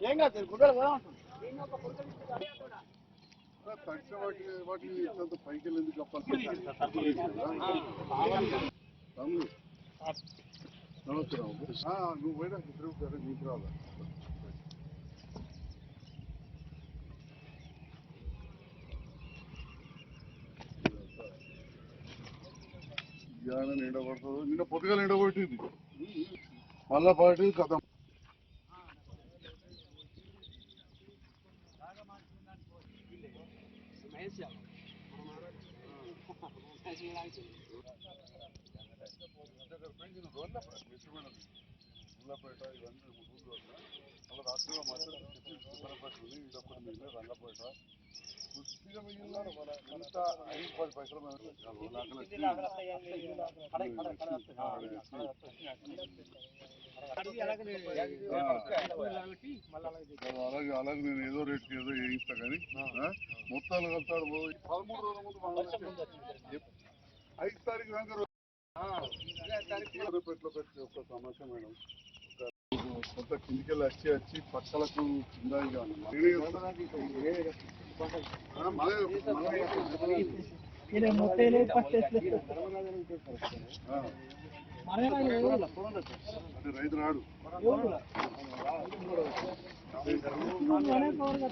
ఏం కాదు గుడ్డలు కూడా ఉంటుంది వాటి పైకి నమస్కారం నువ్వు పోయినా ఇద్దరు నీకు రాదా ఇవాళ నిన్న పొద్దుగా ఎండబట్టింది మళ్ళా పాటి కథ. ఉల్లపేట ఇవన్నీ మూడు రోజులు అలా రాత్రిలో మాత్రం ఉత్తరపేట ఇదొకటి మిగిలిన రంగపేట కొద్దిగా మిగిలిన మన ఎంత ఐదు పది పైసలు అలాగే అలాగే నేను ఏదో రేట్కి ఏదో వేయిస్తా కానీ మొత్తాలు కలుతాడు పదమూడు రోజుల ముందు మన ఐదు తారీఖు దాకా రోజు పెట్లో పెట్టే ఒక సమస్య మేడం. ఒక కొంత కిందికెళ్ళి వచ్చి వచ్చి పక్కలకు కింద ఇక రైతు రాడు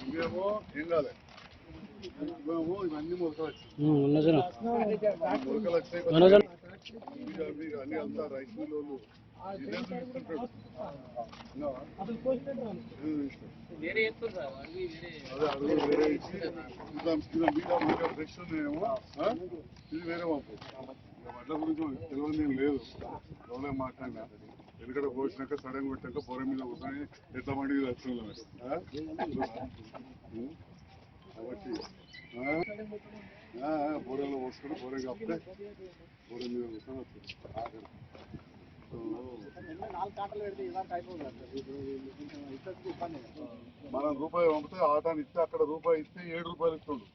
ఇవేమో ఏం కాలే ఇవేమో ఇవన్నీ మొలకలు వచ్చాయి మొలకలు వచ్చాయి అన్ని అంతా రైస్ మిల్ వాళ్ళు వేరే వేరే ఫ్రెష్ ఉన్నాయేమో ఇది వేరే పంపు వడ్ల గురించి తెలియదు ఏం లేదు. ఎవరే మాట్లాడినా ఎందుకంటే పోసినాక సడన్ పెట్టాక పొర మీద కూర్చొని ఎట్లా మండికి వచ్చింది. కాబట్టి బోరెలో పోసుకొని బోరే కాపితే బోరె మీద కూర్చొని వస్తుంది. మనం రూపాయి పంపితే ఆటాన్ని ఇస్తే అక్కడ రూపాయి ఇస్తే ఏడు రూపాయలు ఇస్తుండు.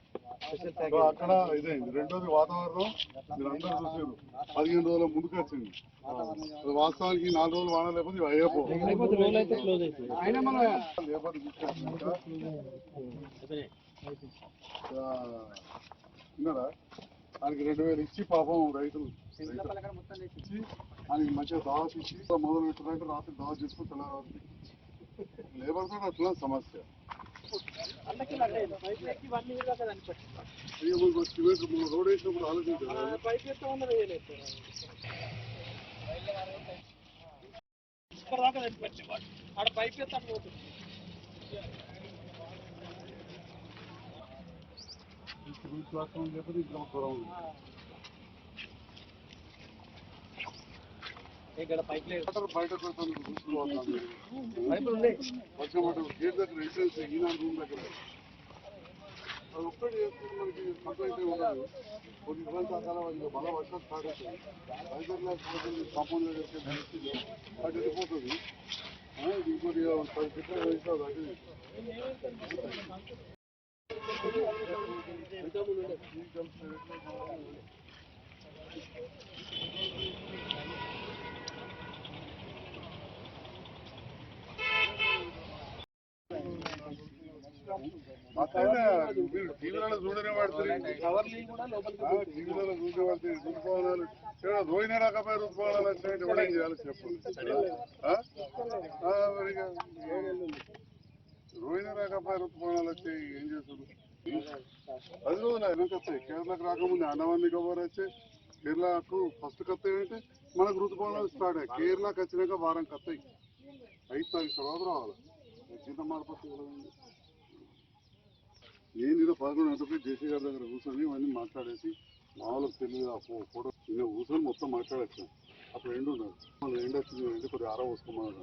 సో అక్కడ ఇదైంది. రెండోది వాతావరణం. మీరు అందరూ చూసారు పదిహేను రోజుల ముందుకు వచ్చింది. అది వాస్తవానికి నాలుగు రోజులు వాన లేకపోతే అయ్యపో విన్నారా దానికి రెండు వేలు ఇచ్చి పాపం రైతులు ఆయనకి మంచిగా దావత్ ఇచ్చి మొదలు పెట్టారంటే రాత్రి దావత్ చేసుకుని తెల్లవారు లేబర్ కూడా అట్లా సమస్య. అందరికీ లేదు పైపు ఎక్కి వన్ ఇయర్ దాకా దాన్ని అయ్యో మీకు సిమెంట్ మన రోడ్ వేసినప్పుడు ఆలోచించారు పైపు ఎత్తా ఉన్నారు వేయలేదు ఇక్కడ దాకా దాన్ని ఆడ పైపు ఎత్తా పోతుంది సిమెంట్ వాస్తవం లేకపోతే ఇంకా దూరం ఉంది ఇక్కడ పైపు లేదు. బయట పైపులు ఉన్నాయి. వర్షం పడ్డ గేట్ దగ్గర ఎంట్రెన్స్ ఈనాడు రూమ్ దగ్గర. అది ఒక్కటి మనకి కంప్లైంట్ ఏమి ఉండదు. కొన్ని రోజులు అకాల ఇక మళ్ళీ వర్షం స్టార్ట్ వైజాగ్ కాంపౌండ్ దగ్గరికి వెళ్ళిపోతుంది ఇంకోటి పది మీరు టీవీలలో చూడనే టీవీలలో రోహిణి ఋతుపవనాలు వచ్చినాయంటే కూడా ఏం చేయాలి చెప్పు. రోహిణి వచ్చాయి ఏం చేస్తారు? అది రోజులు వెనక వస్తాయి కేరళకు రాకముందు అండమాన్ నికోబార్ వచ్చాయి కేరళకు ఫస్ట్ కత్తాయి అంటే మనకు ఋతుపవనాలు స్టార్ట్ అయ్యాయి. కేరళకు వచ్చినాక వారం కత్తాయి ఐదు తారీఖు తర్వాత రావాలి. చింత మార్పు నేను ఇది పదకొండు గంటలకి జేసీ గారి దగ్గర కూర్చొని ఇవన్నీ మాట్లాడేసి మా వాళ్ళకి తెలియదు ఆ ఫోటో నేను కూర్చొని మొత్తం మాట్లాడచ్చు అప్పుడు ఎండు ఉన్నాడు మన ఎండ వచ్చింది అంటే కొద్దిగా ఆరా పోసుకోమన్నాడు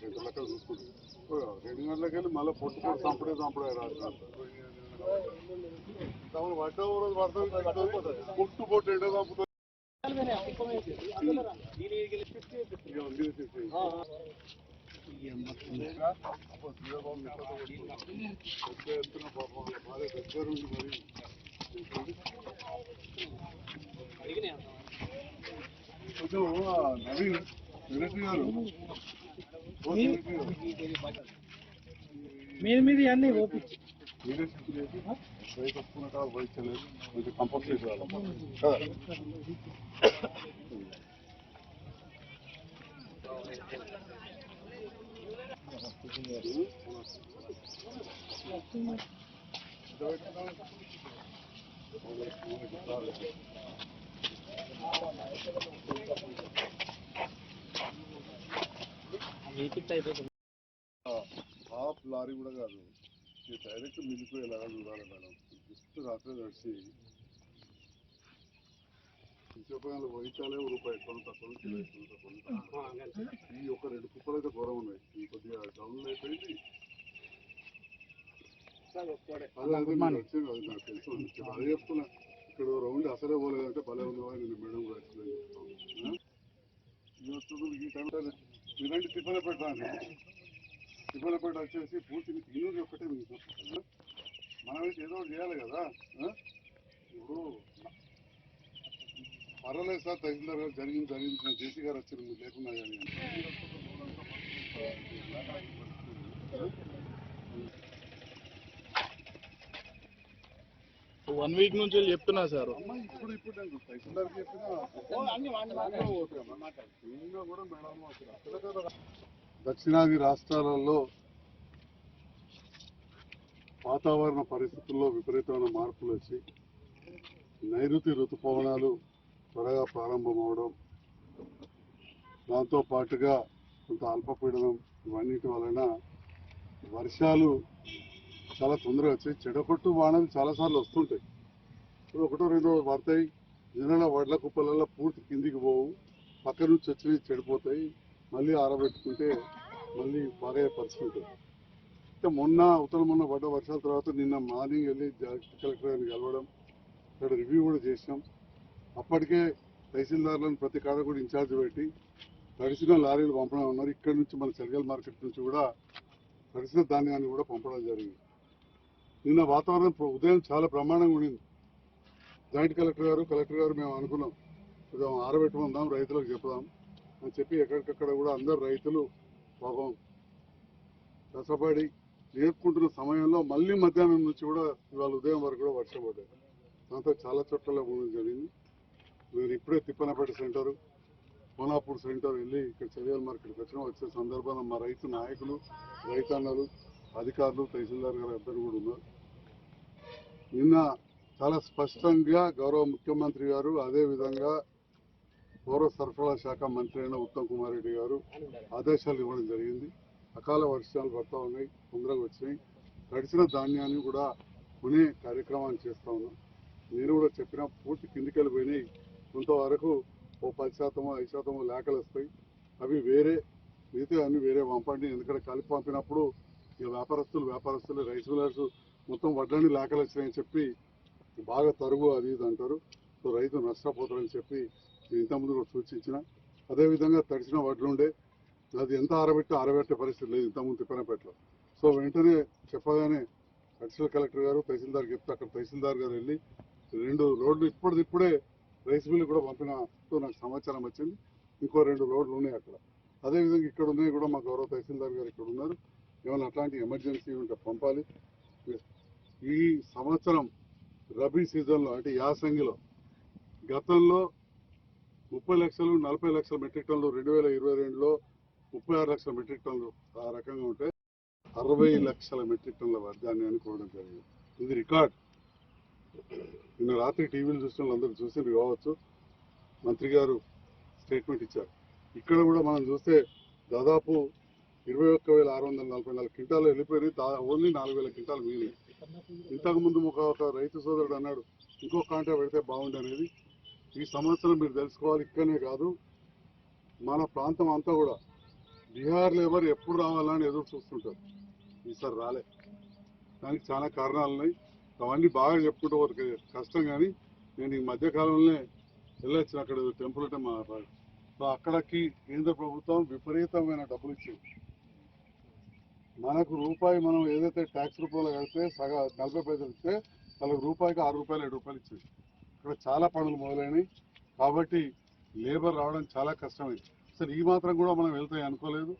రెండు లెక్కలు చూసుకుంటాం రెండు గంటలకు వెళ్ళి మళ్ళీ పొట్టు పొట్టు చంపడే చంపడే రాదు పడ్డ పడుతుంది పొట్టు పొట్టు ఎండ చంపుతుంది మీరు చేసేసి. కొంచెం నవీన్ గారు అన్ని ఓపి కంపల్సరీ రావాలి కదా హాఫ్ లారీ కూడా కాదు. డైరెక్ట్ మిగిలిపోయేలాగా చూడాలి మేడం? జస్ట్ రాత్రి నడిచి ఇంకొకవేళ వైతాలే రూపాయి కొంత కొంత కొంత ఈ ఒక రెండు కుప్పలు అయితే ఘోరం ఉన్నాయి. ఈ కొద్దిగా డౌన్ అయిపోయింది. తెలుసు అదే చెప్తున్నా. ఇక్కడ రౌండ్ అసలే పోలేదంటే భలే ఉన్నవా నేను మేడం చెప్తాను ఈ టైంలో ఇలాంటి టిఫిన్ పెట్టాలి. టిఫిన్ వచ్చేసి పూర్తి ఇల్లు ఒక్కటే మీకు మనమైతే ఏదో ఒకటి చేయాలి కదా? ఇప్పుడు పర్వాలేదు సార్ తహసీల్దార్ గారు జరిగింది జరిగింది. జేసీ గారు వచ్చారు మీరు లేకున్నా కానీ వన్ వీక్ నుంచి వెళ్ళి చెప్తున్నా సార్. అమ్మ ఇప్పుడు ఇప్పుడు నేను తహసీల్దార్కి చెప్పినా. దక్షిణాది రాష్ట్రాలలో వాతావరణ పరిస్థితుల్లో విపరీతమైన మార్పులు వచ్చి నైరుతి ఋతుపవనాలు త్వరగా ప్రారంభమవడం దాంతో పాటుగా కొంత అల్పపీడనం ఇవన్నిటి వలన వర్షాలు చాలా తొందరగా వచ్చాయి. చెడగొట్టు వానలు చాలాసార్లు వస్తుంటాయి. ఇప్పుడు ఒకటో రెండో పడతాయి. జనాల వడ్ల కుప్పలలో పూర్తి కిందికి పోవు. పక్క నుంచి వచ్చినవి చెడిపోతాయి. మళ్ళీ ఆరబెట్టుకుంటే మళ్ళీ బాగా పరిస్థితి ఉంటుంది. అయితే మొన్న ఉత్తర మొన్న పడ్డ వర్షాల తర్వాత నిన్న మార్నింగ్ వెళ్ళి కలెక్టర్ గారిని కలవడం ఇక్కడ రివ్యూ కూడా చేసినాం. అప్పటికే తహసీల్దార్లను ప్రతి కాడ కూడా ఇన్ఛార్జ్ పెట్టి తడిసిన లారీలు పంపడం ఉన్నారు. ఇక్కడ నుంచి మన చెరగల్ మార్కెట్ నుంచి కూడా తడిసిన ధాన్యాన్ని కూడా పంపడం జరిగింది. నిన్న వాతావరణం ఉదయం చాలా బ్రహ్మాండంగా ఉండింది. జాయింట్ కలెక్టర్ గారు కలెక్టర్ గారు మేము అనుకున్నాం కొంచెం ఆరబెట్టుకుందాం రైతులకు చెప్దాం అని చెప్పి ఎక్కడికక్కడ కూడా అందరు రైతులు పాపం కష్టపడి నేర్పుకుంటున్న సమయంలో మళ్ళీ మధ్యాహ్నం నుంచి కూడా ఇవాళ ఉదయం వరకు కూడా వర్షం పడ్డాయి దాంతో చాలా చోట్ల జరిగింది. నేను ఇప్పుడే తిప్పనపేట సెంటర్ కోనాపూర్ సెంటర్ వెళ్ళి ఇక్కడ చర్యల మార్కెట్కి వచ్చిన. వచ్చే సందర్భంలో మా రైతు నాయకులు రైతన్నలు అధికారులు తహసీల్దార్ గారు ఇద్దరు కూడా ఉన్నారు. నిన్న చాలా స్పష్టంగా గౌరవ ముఖ్యమంత్రి గారు అదే విధంగా పౌర సరఫరా శాఖ మంత్రి అయిన ఉత్తమ్ కుమార్ రెడ్డి గారు ఆదేశాలు ఇవ్వడం జరిగింది. అకాల వర్షాలు పడతా ఉన్నాయి తొందరగా వచ్చినాయి. తడిసిన ధాన్యాన్ని కూడా కొనే కార్యక్రమాన్ని చేస్తా ఉన్నాం. నేను కూడా చెప్పిన పూర్తి కిందికి వెళ్ళిపోయినాయి. కొంతవరకు ఓ పది శాతమో ఐదు శాతమో లేఖలు వస్తాయి. అవి వేరే మిగతా అన్ని వేరే పంపండి. ఎందుకంటే కలిపి పంపినప్పుడు ఇక వ్యాపారస్తులు వ్యాపారస్తులు రైస్ మిల్లర్స్ మొత్తం వడ్లని లేఖలు వచ్చినాయని చెప్పి బాగా తరుగు అది ఇది అంటారు. సో రైతు నష్టపోతారని చెప్పి నేను ఇంతకుముందు కూడా సూచించిన. అదేవిధంగా తడిసిన వడ్లుండే అది ఎంత ఆరబెట్టి ఆరబెట్టే పరిస్థితి లేదు ఇంతకుముందు తిప్పనపేటలో. సో వెంటనే చెప్పగానే అడిషనల్ కలెక్టర్ గారు తహసీల్దార్ చెప్తే అక్కడ తహసీల్దార్ గారు వెళ్ళి రెండు రోడ్లు ఇప్పటిది ఇప్పుడే రైస్ మిల్ కూడా పంపినట్టు నాకు సమాచారం వచ్చింది. ఇంకో రెండు రోడ్లు ఉన్నాయి అక్కడ. అదేవిధంగా ఇక్కడ ఉన్నాయి కూడా మా గౌరవ తహసీల్దార్ గారు ఇక్కడ ఉన్నారు. ఏమైనా అట్లాంటి ఎమర్జెన్సీ ఉంటే పంపాలి. ఈ సంవత్సరం రబీ సీజన్లో అంటే యాసంగిలో గతంలో ముప్పై లక్షలు నలభై లక్షల మెట్రిక్ టన్లు రెండు వేల ఇరవై రెండులో ముప్పై ఆరు లక్షల మెట్రిక్ టన్నులు ఆ రకంగా ఉంటే అరవై లక్షల మెట్రిక్ టన్ల వర్ధాన్యాన్ని కోవడం జరిగింది. ఇది రికార్డ్. నిన్న రాత్రి టీవీలు చూసిన వాళ్ళందరూ చూసి కావచ్చు. మంత్రి గారు స్టేట్మెంట్ ఇచ్చారు. ఇక్కడ కూడా మనం చూస్తే దాదాపు ఇరవై ఒక్క వేల ఆరు వందల నలభై నాలుగు క్వింటాలు వెళ్ళిపోయినాయి. దా- ఓన్లీ నాలుగు వేల క్వింటాలు మిగిలినాయి. ఇంతకు ముందు ఒక ఒక రైతు సోదరుడు అన్నాడు ఇంకో కాంటా పెడితే బాగుంది అనేది. ఈ సంవత్సరం మీరు తెలుసుకోవాలి ఇక్కడనే కాదు. మన ప్రాంతం అంతా కూడా బీహార్ లేబర్ ఎప్పుడు రావాలని ఎదురు చూస్తుంటారు. ఈసారి రాలే. దానికి చాలా కారణాలు ఉన్నాయి అవన్నీ బాగా చెప్పుకుంటూ వరకు కష్టం కానీ నేను ఈ మధ్యకాలంలోనే వెళ్ళొచ్చిన అక్కడ టెంపుల్ అంటే మా సో అక్కడికి కేంద్ర ప్రభుత్వం విపరీతమైన డబ్బులు ఇచ్చింది. మనకు రూపాయి మనం ఏదైతే ట్యాక్స్ రూపంలో కడితే సగ నలభై పైసలు ఇస్తే వాళ్ళకి రూపాయికి ఆరు రూపాయలు ఏడు రూపాయలు ఇచ్చింది. ఇక్కడ చాలా పనులు మొదలైనవి కాబట్టి లేబర్ రావడం చాలా కష్టమైంది. అసలు ఈ మాత్రం కూడా మనం వెళ్తాయి అనుకోలేదు.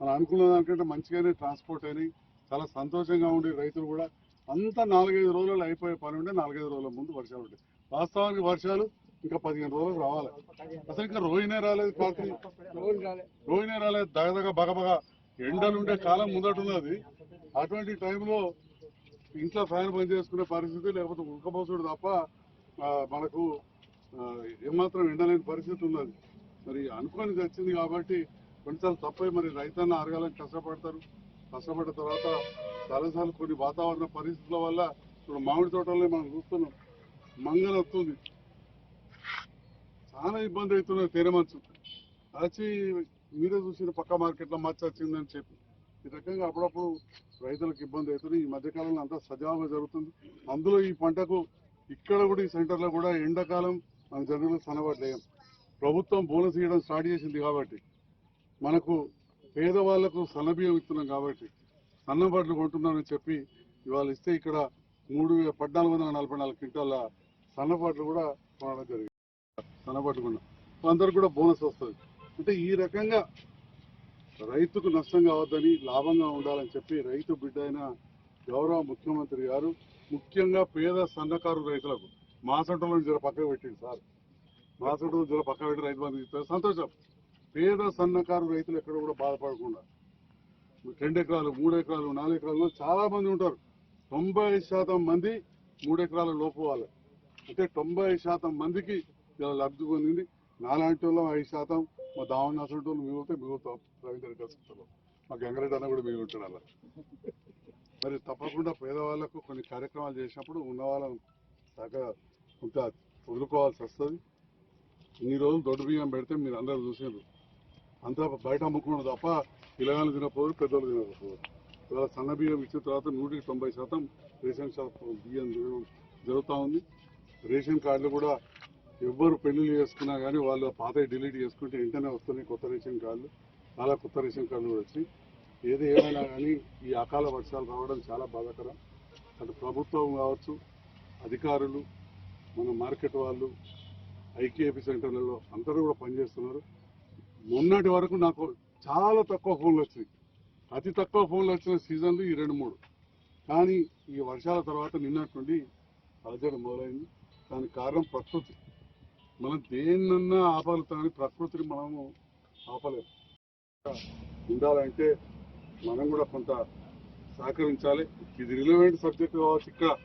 మనం అనుకున్న దానికంటే మంచిగానే ట్రాన్స్పోర్ట్ అయినాయి. చాలా సంతోషంగా ఉండే రైతులు కూడా అంతా నాలుగైదు రోజులు అయిపోయే పని ఉంటే నాలుగైదు రోజుల ముందు వర్షాలు ఉంటాయి. వాస్తవానికి వర్షాలు ఇంకా పదిహేను రోజులు రావాలి. అసలు ఇంకా రోహినే రాలేదు కార్తీ రోహినే రాలేదు. దగదగ బగబగ ఎండలు ఉండే కాలం ముందటున్నది అటువంటి టైంలో ఇంట్లో ఫ్యాన్ పని చేసుకునే పరిస్థితి లేకపోతే ఉడకపోసుడు తప్ప మనకు ఏమాత్రం ఎండలేని పరిస్థితి ఉన్నది. మరి అనుకోని తెచ్చింది కాబట్టి కొన్నిసార్లు తప్పై. మరి రైతన్న అరగాలని కష్టపడతారు. కష్టపడ్డ తర్వాత చాలాసార్లు కొన్ని వాతావరణ పరిస్థితుల వల్ల ఇప్పుడు మామిడి తోటల్లో మనం చూస్తున్నాం. మంగళ వస్తుంది. చాలా ఇబ్బంది అవుతున్నది తేనెమంచు వచ్చి మీరే చూసిన పక్క మార్కెట్లో మచ్చ వచ్చిందని చెప్పి. ఈ రకంగా అప్పుడప్పుడు రైతులకు ఇబ్బంది అవుతుంది. ఈ మధ్యకాలంలో అంతా సజావుగా జరుగుతుంది. అందులో ఈ పంటకు ఇక్కడ కూడా ఈ సెంటర్లో కూడా ఎండాకాలం మన జనులు సనబడలేం ప్రభుత్వం బోనస్ ఇవ్వడం స్టార్ట్ చేసింది కాబట్టి మనకు పేదవాళ్ళకు సన్నబియ్యం ఇస్తున్నాం కాబట్టి సన్నబడ్లు కొంటున్నామని చెప్పి ఇవాళ ఇస్తే ఇక్కడ మూడు పద్నాలుగు వందల నలభై నాలుగు క్వింటాల సన్నపాట్లు కూడా కొనడం జరిగింది. సన్నపాట్లు కొన్నాం అందరికి కూడా బోనస్ వస్తుంది. అంటే ఈ రకంగా రైతుకు నష్టం కావద్దని లాభంగా ఉండాలని చెప్పి రైతు బిడ్డ అయిన గౌరవ ముఖ్యమంత్రి గారు ముఖ్యంగా పేద సన్నకారు రైతులకు మాసంటలో జర పక్కకు పెట్టింది సార్. మాసంటలో జర పక్క పెట్టి రైతు బంధు సంతోషం. పేద సన్నకారు రైతులు ఎక్కడ కూడా బాధపడకుండా రెండు ఎకరాలు మూడు ఎకరాలు నాలుగు ఎకరాలు చాలా మంది ఉంటారు. తొంభై శాతం మంది మూడు ఎకరాల లోపు వాళ్ళు. అంటే తొంభై శాతం మందికి ఇలా లబ్ధి పొందింది. నాలాంటి వాళ్ళం ఐదు శాతం మా దావన్ అసలు వాళ్ళు మిగులుతే మిగులుతాం రవీంద్ర కలుసుకుంటాం మా గంగరెడ్డి అన్న కూడా మిగులుతాడు అలా. మరి తప్పకుండా పేదవాళ్ళకు కొన్ని కార్యక్రమాలు చేసినప్పుడు ఉన్న వాళ్ళని చక్కగా కొంత వదులుకోవాల్సి వస్తుంది. ఇన్ని రోజులు దొడ్డు బియ్యం పెడితే మీరు అందరూ చూసారు అంతా బయట అమ్ముకున్నాడు తప్ప పిల్లగాలు తినకపోరు పెద్దలు తినకపోరు. ఇవాళ సన్న బియ్యం ఇచ్చిన తర్వాత నూటికి తొంభై శాతం రేషన్ షాప్ బియ్యం తినడం జరుగుతూ ఉంది. రేషన్ కార్డులు కూడా ఎవ్వరు పెళ్ళిళ్ళు చేసుకున్నా కానీ వాళ్ళు పాత డిలీట్ చేసుకుంటే వెంటనే వస్తున్నాయి కొత్త రేషన్ కార్డులు. చాలా కొత్త రేషన్ కార్డులు కూడా వచ్చి ఏది ఏమైనా కానీ ఈ అకాల వర్షాలు రావడం చాలా బాధాకరం. అటు ప్రభుత్వం కావచ్చు అధికారులు మన మార్కెట్ వాళ్ళు ఐకేపీ సెంటర్లలో అందరూ కూడా పనిచేస్తున్నారు. మొన్నటి వరకు నాకు చాలా తక్కువ ఫోన్లు వచ్చినాయి. అతి తక్కువ ఫోన్లు వచ్చిన సీజన్లు ఈ రెండు మూడు. కానీ ఈ వర్షాల తర్వాత నిన్నటువంటి నుండి అలజడి మొదలైంది. దానికి కారణం ప్రకృతి. మనం దేన్నన్నా ఆపలుతామని ప్రకృతిని మనము ఆపలేము. ఉండాలంటే మనం కూడా కొంత సహకరించాలి. ఇది రిలవెంట్ సబ్జెక్ట్ కావచ్చు ఇక్కడ.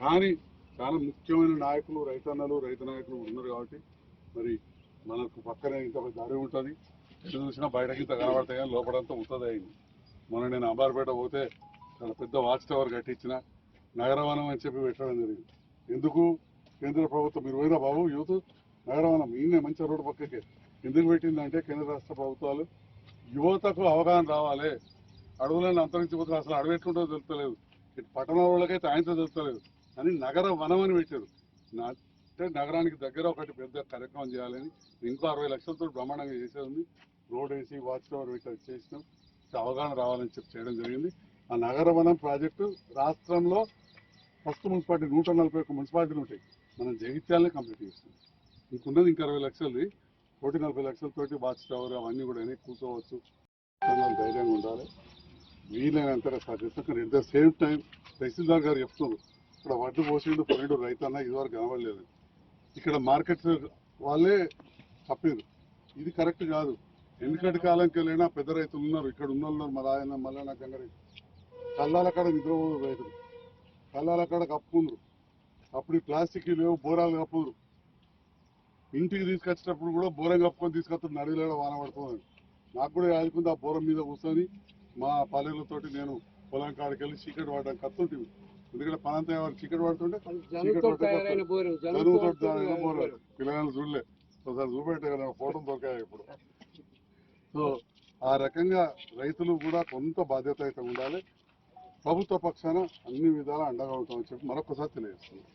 కానీ చాలా ముఖ్యమైన నాయకులు రైతన్నలు రైతు నాయకులు ఉన్నారు కాబట్టి మరి మనకు పక్కనే ఇంత దారి ఉంటుంది. ఎటు చూసినా బయటకి ఇంత కనబడతాయి కానీ లోపలంతా ఉత్తది అయింది. మొన్న నేను అంబార్పేట పోతే చాలా పెద్ద వాచ్ టవర్ కట్టించిన. నగరవనం అని చెప్పి పెట్టడం జరిగింది. ఎందుకు? కేంద్ర ప్రభుత్వం మీరు పోయినా బాబు యూత్? నగరవనం ఈయన మంచి రోడ్డు పక్కకే. ఎందుకు పెట్టిందంటే కేంద్ర రాష్ట్ర ప్రభుత్వాలు యువతకు అవగాహన రావాలి. అడవులను అంతరించిపోతే అసలు అడవి ఎట్లుంటుందో తెలుస్తలేదు. ఇటు పట్టణ వాళ్ళకైతే ఆయనతో తెలుస్తలేదు. అని నగర వనం అని పెట్టారు. అంటే నగరానికి దగ్గర ఒకటి పెద్ద కార్యక్రమం చేయాలని ఇంకో అరవై లక్షలతో బ్రహ్మాండంగా చేసేది ఉంది రోడ్ వేసి వాచ్ టవర్ పెట్టి చేసినాం. అవగాహన రావాలని చెప్పి చేయడం జరిగింది. ఆ నగర వనం ప్రాజెక్టు రాష్ట్రంలో ఫస్ట్ మున్సిపాలిటీ నూట నలభై ఒక్క మున్సిపాలిటీలు ఉంటాయి. మనం జగిత్యాలనే కంప్లీట్ చేస్తాం. ఇంకున్నది ఇంకా అరవై లక్షలది. కోటి నలభై లక్షలతోటి వాచ్ టవర్ అవన్నీ కూడా కూర్చోవచ్చు. ధైర్యంగా ఉండాలి. వీలైనంతగా సాధిస్తాం కానీ at the same time tahsildar గారు చెప్తున్నారు. ఇక్కడ వడ్డు పోసిండు పన్నెండు రైతు అన్న ఇదివరకు కనబడలేదు. ఇక్కడ మార్కెట్ వాళ్ళే తప్పారు. ఇది కరెక్ట్ కాదు. ఎందుకంటే కాలంకి వెళ్ళినా పెద్ద రైతులు ఉన్నారు. ఇక్కడ ఉన్న ఉన్నారు. మా ఆయన మల్లన్న గంగరే కళ్ళాల కాడ నిద్రపోదు రైతులు. కళ్ళాల కాడ కప్పుకుందరు అప్పుడు ప్లాస్టిక్ లేవు బోరాలు కప్పుదురు ఇంటికి తీసుకొచ్చేటప్పుడు కూడా బోరం కప్పుకొని తీసుకొస్తారు నడిలో వాన పడుతుంది. నాకు కూడా ఆదుకుంది ఆ బోరం మీద కూర్చొని మా పల్లెలతోటి నేను పొలం కాడికి వెళ్ళి చీకటి పడడానికి కత్తుంటుంది ఎందుకంటే పనంతా ఎవరు చీకటి పడుతుంటే చదువుతో బోరం చూడలే. ఒకసారి చూపెట్టే కదా ఫోటో దొరికాయి ఇప్పుడు. సో ఆ రకంగా రైతులు కూడా కొంత బాధ్యత అయితే ఉండాలి. ప్రభుత్వ పక్షాన అన్ని విధాలా అండగా ఉంటామని చెప్పి మరొకసారి తెలియజేస్తున్నాం.